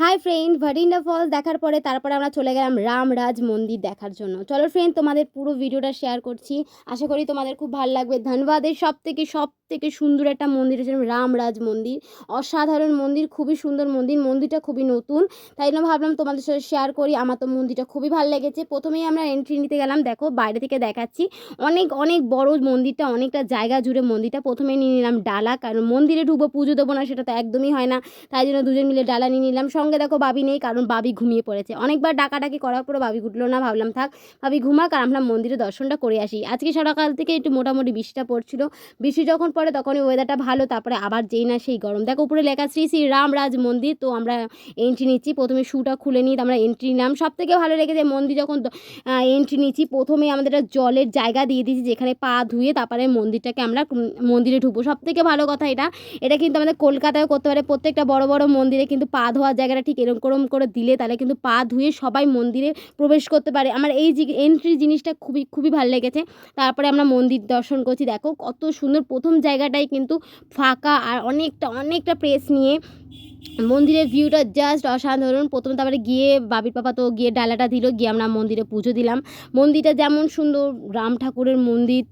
Hi friend Bathinda false দেখার পরে তারপরে আমরা চলে গেলাম রামরাজ মন্দির দেখার জন্য। চলো ফ্রেন্ড তোমাদের পুরো ভিডিওটা শেয়ার করছি। আশা করি তোমাদের খুব ভালো লাগবে। ধনবাদের সব থেকে সব থেকে সুন্দর একটা মন্দির হচ্ছে রামরাজ মন্দির। অসাধারণ মন্দির, খুবই সুন্দর মন্দির। মন্দিরটা খুবই নতুন। তাই জন্য ভাবলাম তোমাদের সাথে শেয়ার করি। আমার তো মন্দিরটা খুবই ভালো লেগেছে। প্রথমেই আমরা এন্ট্রি নিতে গেলাম। দেখো, বাইরে থেকে দেখাচ্ছি। অনেক অনেক বড় মন্দিরটা, অনেকটা জায়গা জুড়ে মন্দিরটা। প্রথমে নিয়ে নিলাম ডালা। কারণ মন্দিরে ঢুকবো, পুজো দেবো না, সেটা তো একদমই হয় না। তাই জন্য দুজন মিলে ডালা নিয়ে নিলাম। সঙ্গে দেখো বাবি নেই, কারণ বাবি ঘুমিয়ে পড়েছে। অনেকবার ডাকাডাকি করার পরে বাবি উঠল না, ভাবলাম থাক বাবি ঘুমাক আর আমরা মন্দিরে দর্শনটা করে আসি। আজকে সকাল থেকে একটু মোটামুটি বৃষ্টিটা পড়ছিল। বৃষ্টি যখন পড়ে তখনই ওয়েদারটা ভালো, তারপরে আবার যেই না সেই গরম। দেখো উপরে লেখা শ্রী শ্রী রামরাজ মন্দির, তো আমরা এন্ট্রি নিচ্ছি, প্রথমে শ্যুটা খুলে নিই আমরা এন্ট্রি নিলাম। সব থেকে ভালো লেগেছে মন্দির যখন এন্ট্রি নিচ্ছি, প্রথমে আমাদের জলের জায়গা দিয়ে দিয়েছি, যেখানে পা ধুয়ে তারপরে মন্দিরটাকে আমরা মন্দিরে ঢুকবো। সব থেকে ভালো কথা এটা এটা কিন্তু আমাদের কলকাতায় করতে পারে। প্রত্যেকটা বড় বড় মন্দিরে কিন্তু পা ধোয়ার জায়গাটা ঠিক এরকম করে দিলে তাহলে কিন্তু পা ধুয়ে সবাই মন্দিরে প্রবেশ করতে পারে। আমার এই এন্ট্রি জিনিসটা খুবই খুবই ভালো লেগেছে। তারপরে আমরা মন্দির দর্শন করছি। দেখো কত সুন্দর প্রথম জায়গাটাই কিন্তু ফাঁকা আর অনেকটা অনেকটা প্রেস নিয়ে মন্দিরের ভিউটা জাস্ট অসাধারণ। প্রথমে তারপরে গিয়ে বাবির পাপা তো গিয়ে ডালাটা দিল, গিয়ে আমরা মন্দিরে পুজো দিলাম। মন্দিরটা যেমন সুন্দর, রাম ঠাকুরের মন্দির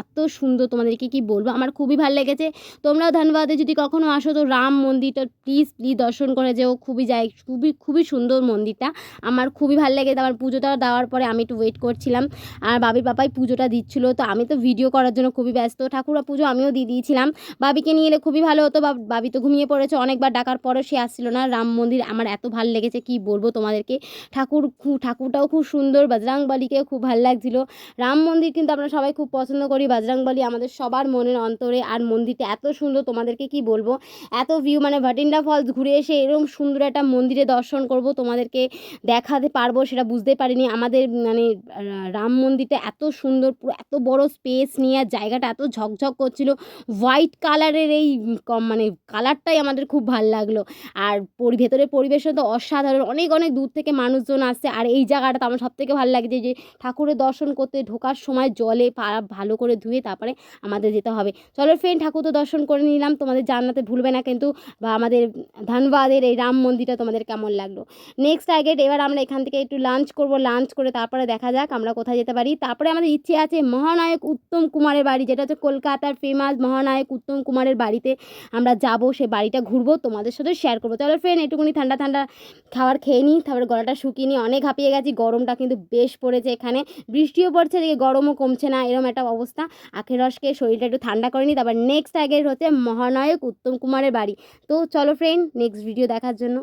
এত সুন্দর তোমাদেরকে কি বলব? আমার খুবই ভালো লেগেছে। তোমরাও ধন্যবাদে যদি কখনো আসো তো রাম মন্দিরটা প্লিজ প্লিজ দর্শন করে যেও। খুবই যায় খুবই খুবই সুন্দর মন্দিরটা। আমার খুবই ভালো লেগেছে। আমার পুজোটা দেওয়ার পরে আমি একটু ওয়েট করছিলাম। আর বাবির পাপাই পুজোটা দিচ্ছিল। তো আমি তো ভিডিও করার জন্য খুবই ব্যস্ত। ঠাকুরা পুজো আমিও দিয়ে দিয়েছিলাম। বাবিকে নিয়ে এলে খুবই ভালো হতো। বাবি তো ঘুমিয়ে পড়েছে। অনেকবার ডাকার পরও সে আসছিল না। রাম মন্দির আমার এত ভালো লেগেছে। কি বলব তোমাদেরকে? ঠাকুর ঠাকুরটাও খুব সুন্দর। বজরাং বালিকেও খুব ভালো লাগছিল। রাম মন্দির কিন্তু আমরা সবাই খুব পছন্দ করি বজরংবলী আমাদের সবার মনের অন্তরে আর মন্দিরটা এত সুন্দর, তোমাদেরকে কি বলব? এত ভিউ মানে ভাটিন্ডা ফলস ঘুরে এসে এরকম সুন্দর একটা মন্দিরে দর্শন করব, তোমাদেরকে দেখাতে পারব সেটা বুঝতে পারিনি। আমাদের মানে রাম মন্দিরটা এত সুন্দর, পুরো এত বড় স্পেস নিয়ে জায়গাটা এত ঝকঝক করছিল। হোয়াইট কালারের এই মানে কালারটাই আমাদের খুব ভালো লাগল। আর ভেতরের পরিবেশটা তো অসাধারণ, অনেক অনেক দূর থেকে মানুষজন আসছে। আর এই জায়গাটা তো আমার সব থেকে ভালো লাগছে যে ঠাকুরের দর্শন করতে ঢোকার সময় জলে ভালো করে ধুয়ে তারপরে আমাদের যেতে হবে। চলো ফ্রেন্ড ঠাকুর তো দর্শন করে নিলাম, তোমাদের জানাতে ভুলবে না কিন্তু, বা আমাদের ধানবাদের এই রাম মন্দিরটা তোমাদের কেমন লাগল। নেক্সট টার্গেট এবার আমরা এখান থেকে একটু লাঞ্চ করব লাঞ্চ করে তারপরে দেখা যাক আমরা কোথায় যেতে পারি। তারপরে আমাদের ইচ্ছে আছে মহানায়ক উত্তম কুমারের বাড়ি, যেটা হচ্ছে কলকাতার ফেমাস মহানায়ক উত্তম কুমারের বাড়িতে আমরা যাব, সে বাড়িটা ঘুরবো, তোমাদের সাথে শেয়ার করব। চলো ফ্রেন্ড একটুখানি ঠান্ডা ঠান্ডা খাবার খেয়ে নিই তারপরে গলাটা শুকিয়ে নিই অনেক হাঁপিয়ে গেছি, গরমটা কিন্তু বেশ পড়েছে এখানে। বৃষ্টিও পড়ছে এদিকে গরমও কমছে না এরকম একটা অবস্থা। আখের রসকে শরীরটা একটু ঠান্ডা করে নিই তারপর নেক্সট টার্গেট হচ্ছে মহানায়ক উত্তম কুমারের বাড়ি। তো চলো ফ্রেন্ড নেক্সট ভিডিও দেখার জন্য।